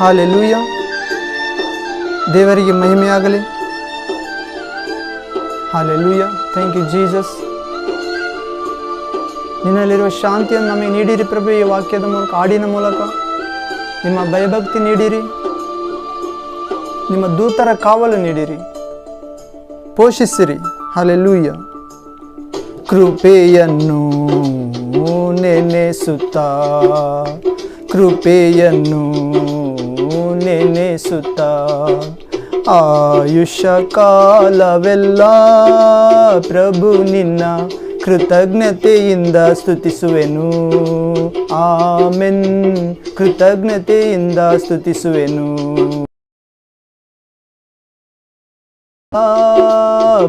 Hallelujah. ದೇವರಿಗೆ ಮಹಿಮೆಯಾಗಲಿ. Hallelujah. Thank you Jesus ನಿನ್ನಲ್ಲಿರುವ ಶಾಂತಿಯನ್ನು ನಮಗೆ ನೀಡಿರಿ ಪ್ರಭು, ಈ ವಾಕ್ಯದ ಮೂಲಕ, ಹಾಡಿನ ಮೂಲಕ. ನಿಮ್ಮ ಭಯಭಕ್ತಿ ನೀಡಿರಿ. ನಿಮ್ಮ ದೂತರ ಕಾವಲು ನೀಡಿರಿ. ಪೋಷಿಸಿರಿ. ಹಾಲೆಲೂಯ. ಕೃಪೆಯನ್ನು ನೆನೆಸುತ್ತಾ. ಕೃಪೆಯನ್ನು ನೆನೆಸುತ್ತಾ ಆಯುಷ ಕಾಲವೆಲ್ಲ ಪ್ರಭು ನಿನ್ನ ಕೃತಜ್ಞತೆಯಿಂದ ಸ್ತುತಿಸುವೆನು. ಆಮೆನ್. ಕೃತಜ್ಞತೆಯಿಂದ ಸ್ತುತಿಸುವೆನು.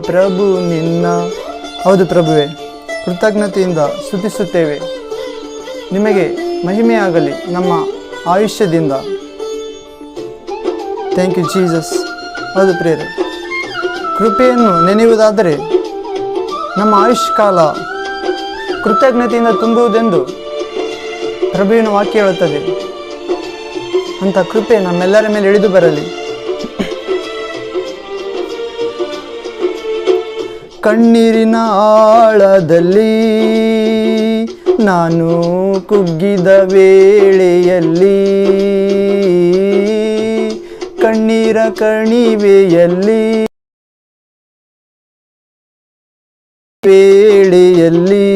ಪ್ರಭು ನಿನ್ನ ಹೌದು ಪ್ರಭುವೆ, ಕೃತಜ್ಞತೆಯಿಂದ ಸ್ತುತಿಸುತ್ತೇವೆ. ನಿಮಗೆ ಮಹಿಮೆಯಾಗಲಿ ನಮ್ಮ ಆಯುಷ್ಯದಿಂದ. ಥ್ಯಾಂಕ್ ಯು ಜೀಸಸ್ ಅದು ಪ್ರೇರ ಕೃಪೆಯನ್ನು ನೆನೆಯುವುದಾದರೆ ನಮ್ಮ ಆಯುಷ್ ಕಾಲ ಕೃತಜ್ಞತೆಯಿಂದ ತುಂಬುವುದೆಂದು ಪ್ರಭುವಿನ ವಾಕ್ಯ ಹೇಳುತ್ತದೆ. ಅಂಥ ಕೃಪೆ ನಮ್ಮೆಲ್ಲರ ಮೇಲೆ ಇಳಿದು ಬರಲಿ. ಕಣ್ಣೀರಿನ ಆಳದಲ್ಲಿ ನಾನು ಕುಗ್ಗಿದ ವೇಳೆಯಲ್ಲಿ ಕಣಿವೆಯಲ್ಲಿ, ಪೇಳಿಯಲ್ಲಿ,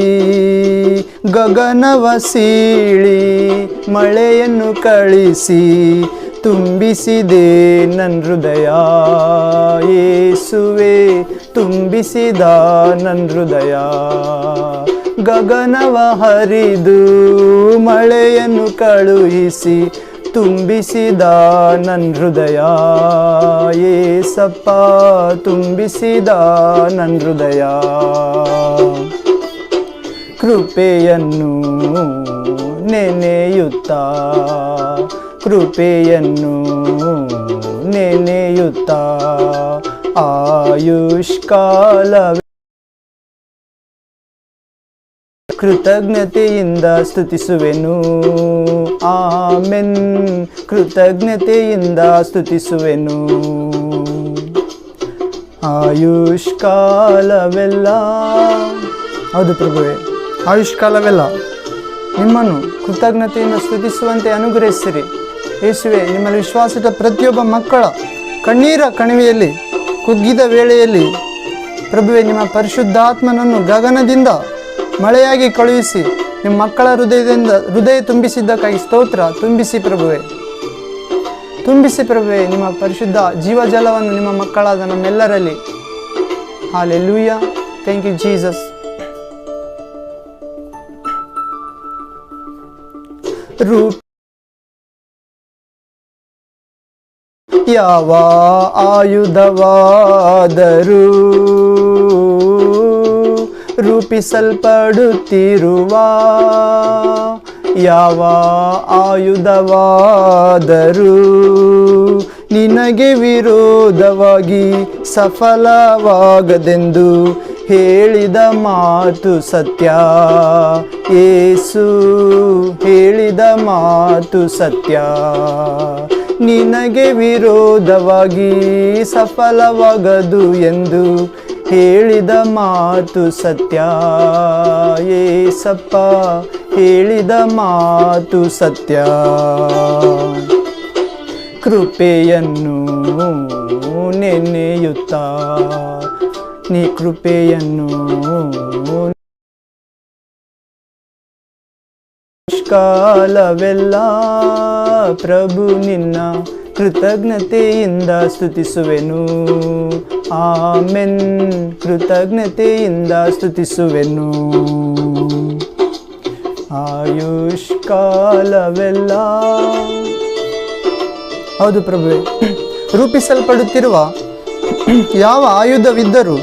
ಗಗನವ ಸೀಳಿ ಮಳೆಯನ್ನು ಕಳಿಸಿ ತುಂಬಿಸಿದೆ ನನ್ನ ಹೃದಯ. ಏಸುವೆ, ತುಂಬಿಸಿದ ನನ್ನ ಹೃದಯ. ಗಗನವ ಹರಿದು ಮಳೆಯನ್ನು ಕಳುಹಿಸಿ ತುಂಬಿಸಿದ ನನ್ನ ಹೃದಯ ಏಸಪ್ಪ ತುಂಬಿಸಿದ ನನ್ನ ಹೃದಯ. ಕೃಪೆಯನ್ನು ನೆನೆಯುತ್ತಾ ಕೃಪೆಯನ್ನು ನೆನೆಯುತ್ತಾ ಆಯುಷ್ಕಾಲ ಕೃತಜ್ಞತೆಯಿಂದ ಸ್ತುತಿಸುವೆನು. ಆಮೆನ್. ಕೃತಜ್ಞತೆಯಿಂದ ಸ್ತುತಿಸುವೆನು. ಆಯುಷ್ಕಾಲವೆಲ್ಲ. ಹೌದು ಪ್ರಭುವೆ. ಆಯುಷ್ಕಾಲವೆಲ್ಲ. ನಿಮ್ಮನ್ನು ಕೃತಜ್ಞತೆಯಿಂದ ಸ್ತುತಿಸುವಂತೆ ಅನುಗ್ರಹಿಸಿರಿ. ಯೇಸುವೆ, ನಿಮ್ಮಲ್ಲಿ ವಿಶ್ವಾಸದ ಪ್ರತಿಯೊಬ್ಬ ಮಕ್ಕಳ ಕಣ್ಣೀರ ಕಣಿವೆಯಲ್ಲಿ, ಕುಗ್ಗಿದ ವೇಳೆಯಲ್ಲಿ ಪ್ರಭುವೆ, ನಿಮ್ಮ ಪರಿಶುದ್ಧಾತ್ಮನನ್ನು ಗಗನದಿಂದ ಮಳೆಯಾಗಿ ಕಳುಹಿಸಿ, ನಿಮ್ಮ ಮಕ್ಕಳ ಹೃದಯದಿಂದ, ಹೃದಯ ತುಂಬಿಸಿದ್ದಕ್ಕಾಗಿ ಸ್ತೋತ್ರ, ತುಂಬಿಸಿ ಪ್ರಭುವೆ. ತುಂಬಿಸಿ ಪ್ರಭುವೆ, ನಿಮ್ಮ ಪರಿಶುದ್ಧ ಜೀವಜಲವನ್ನು ನಿಮ್ಮ ಮಕ್ಕಳಾದ ನಮ್ಮೆಲ್ಲರಲ್ಲಿ. ಹಾಲೆಲೂಯ ಥ್ಯಾಂಕ್ ಯು ಜೀಸಸ್ ಯಾವ ಆಯುಧವಾದರೂ ರೂಪಿಸಲ್ಪಡುತ್ತಿರುವ ಯಾವ ಆಯುಧವಾದರೂ ನಿನಗೆ ವಿರೋಧವಾಗಿ ಸಫಲವಾಗದೆಂದು ಹೇಳಿದ ಮಾತು ಸತ್ಯ. ಏಸು ಹೇಳಿದ ಮಾತು ಸತ್ಯ. ನಿನಗೆ ವಿರೋಧವಾಗಿ ಸಫಲವಾಗದು ಎಂದು ಹೇಳಿದ ಮಾತು ಸತ್ಯ. ಏಸಪ್ಪ ಹೇಳಿದ ಮಾತು ಸತ್ಯ. ಕೃಪೆಯನ್ನು ನೆನೆಯುತ್ತ. ನೀ ಕೃಪೆಯನ್ನು ಕಾಲವೆಲ್ಲ ಪ್ರಭು ನಿನ್ನ ಕೃತಜ್ಞತೆಯಿಂದ ಸ್ತುತಿಸುವೆನು. ಆಮೆನ್. ಕೃತಜ್ಞತೆಯಿಂದ ಸ್ತುತಿಸುವೆನು. ಆಯುಷ್ ಕಾಲವೆಲ್ಲ ಹೌದು ಪ್ರಭುವೆ. ರೂಪಿಸಲ್ಪಡುತ್ತಿರುವ ಯಾವ ಆಯುಧವಿದ್ದರೂ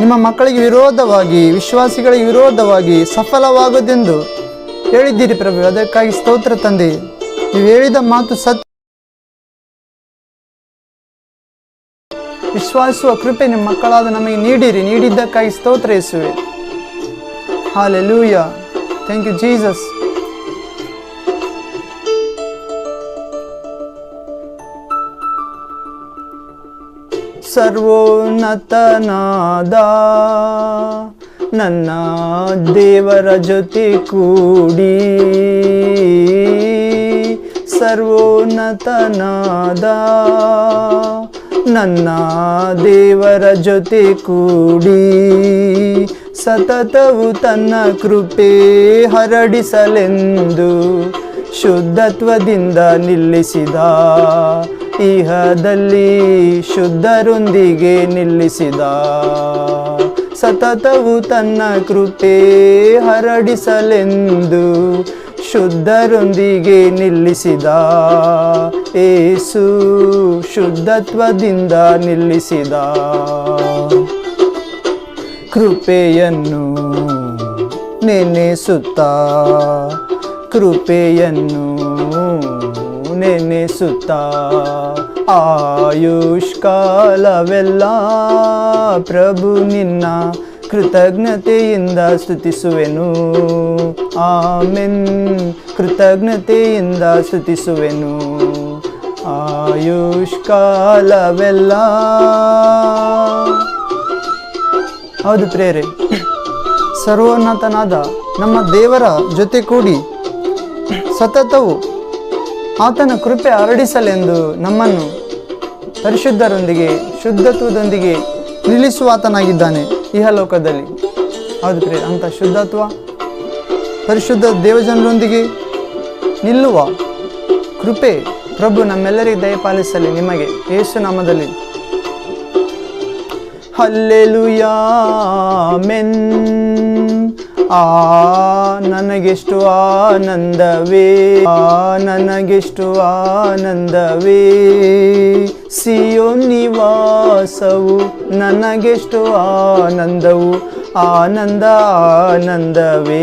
ನಿಮ್ಮ ಮಕ್ಕಳಿಗೆ ವಿರೋಧವಾಗಿ, ವಿಶ್ವಾಸಿಗಳಿಗೆ ವಿರೋಧವಾಗಿ ಸಫಲವಾಗದೆಂದು ಹೇಳಿದ್ದೀರಿ ಪ್ರಭು ಅದಕ್ಕಾಗಿ ಸ್ತೋತ್ರ ತಂದೆ. ನೀವು ಹೇಳಿದ ಮಾತು ಸತ್ಯ. ವಿಶ್ವಾಸುವ ಕೃಪೆ ನಿಮ್ಮ ಮಕ್ಕಳಾದ ನಮಗೆ ನೀಡಿರಿ. ನೀಡಿದ್ದಕ್ಕಾಗಿ ಸ್ತೋತ್ರ ಯೇಸುವೆ hallelujah thank you Jesus ಸರ್ವೋನ್ನತನಾದ ನನ್ನ ದೇವರ ಜೊತೆ ಕೂಡಿ. ಸರ್ವೋನ್ನತನಾದ ನನ್ನ ದೇವರ ಜೊತೆ ಕೂಡಿ ಸತತವು ತನ್ನ ಕೃಪೆ ಹರಡಿಸಲೆಂದು ಶುದ್ಧತ್ವದಿಂದ ನಿಲ್ಲಿಸಿದ. ಇಹದಲ್ಲಿ ಶುದ್ಧರೊಂದಿಗೆ ನಿಲ್ಲಿಸಿದ. ಸತತವು ತನ್ನ ಕೃಪೆ ಹರಡಿಸಲೆಂದು ಶುದ್ಧರೊಂದಿಗೆ ನಿಲ್ಲಿಸಿದ ಏಸು ಶುದ್ಧತ್ವದಿಂದ ನಿಲ್ಲಿಸಿದ ಕೃಪೆಯನ್ನು ನೆನೆಸುತ್ತ ಕೃಪೆಯನ್ನು ನೆನೆಸುತ್ತ ಆಯುಷ್ಕಾಲವೆಲ್ಲ ಪ್ರಭು ನಿನ್ನ ಕೃತಜ್ಞತೆಯಿಂದ ಸ್ತುತಿಸುವೆನು. ಆಮೆನ್. ಕೃತಜ್ಞತೆಯಿಂದ ಸ್ತುತಿಸುವೆನು. ಆಯುಷ್ಕಾಲವೆಲ್ಲ. ಹೌದು ಪ್ರೇರೆ, ಸರ್ವೋನ್ನತನಾದ ನಮ್ಮ ದೇವರ ಜೊತೆ ಕೂಡಿ ಸತತವು ಆತನ ಕೃಪೆ ಹರಡಿಸಲೆಂದು ನಮ್ಮನ್ನು ಪರಿಶುದ್ಧರೊಂದಿಗೆ, ಶುದ್ಧತ್ವದೊಂದಿಗೆ ನಿಲ್ಲಿಸುವಾತನಾಗಿದ್ದಾನೆ. ಇಹಲೋಕದಲ್ಲಿ. ಹೌದು ಪ್ರಿಯ, ಅಂಥ ಶುದ್ಧತ್ವ, ಪರಿಶುದ್ಧ ದೇವಜನರೊಂದಿಗೆ ನಿಲ್ಲುವ ಕೃಪೆ ಪ್ರಭು ನಮ್ಮೆಲ್ಲರಿಗೆ ದಯಪಾಲಿಸಲಿ ನಿಮಗೆ, ಯೇಸು ನಾಮದಲ್ಲಿ. ಹಲ್ಲೆಲುಯಾಮೆನ್ ಆ ನನಗೆಷ್ಟು ಆನಂದವೇ? ಆ ನನಗೆಷ್ಟು ಆನಂದವೇ? ಸಿಯೋ ನಿವಾಸವು ನನಗೆಷ್ಟು ಆನಂದವು? ಆನಂದ ಆನಂದವೇ?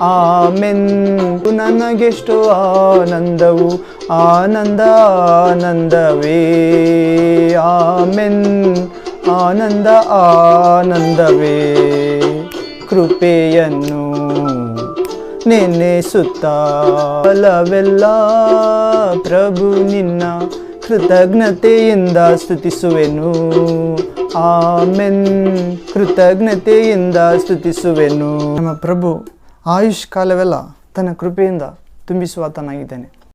ಆಮೆನ್ ನನಗೆಷ್ಟು ಆನಂದವು? ಆನಂದ ಆನಂದವೇ? ಆಮೆನ್ ಆನಂದ ಆನಂದವೇ? ಕೃಪೆಯನ್ನು ನೆನೆಸುತ್ತ. ಬಲವೆಲ್ಲ ಪ್ರಭು ನಿನ್ನ ಕೃತಜ್ಞತೆಯಿಂದ ಸ್ತುತಿಸುವೆನು. ಆಮೆನ್. ಕೃತಜ್ಞತೆಯಿಂದ ಸ್ತುತಿಸುವೆನು. ನಮ್ಮ ಪ್ರಭು ಆಯುಷ್ ಕಾಲವೆಲ್ಲ ತನ್ನ ಕೃಪೆಯಿಂದ ತುಂಬಿಸುವಾತನಾಗಿದ್ದಾನೆ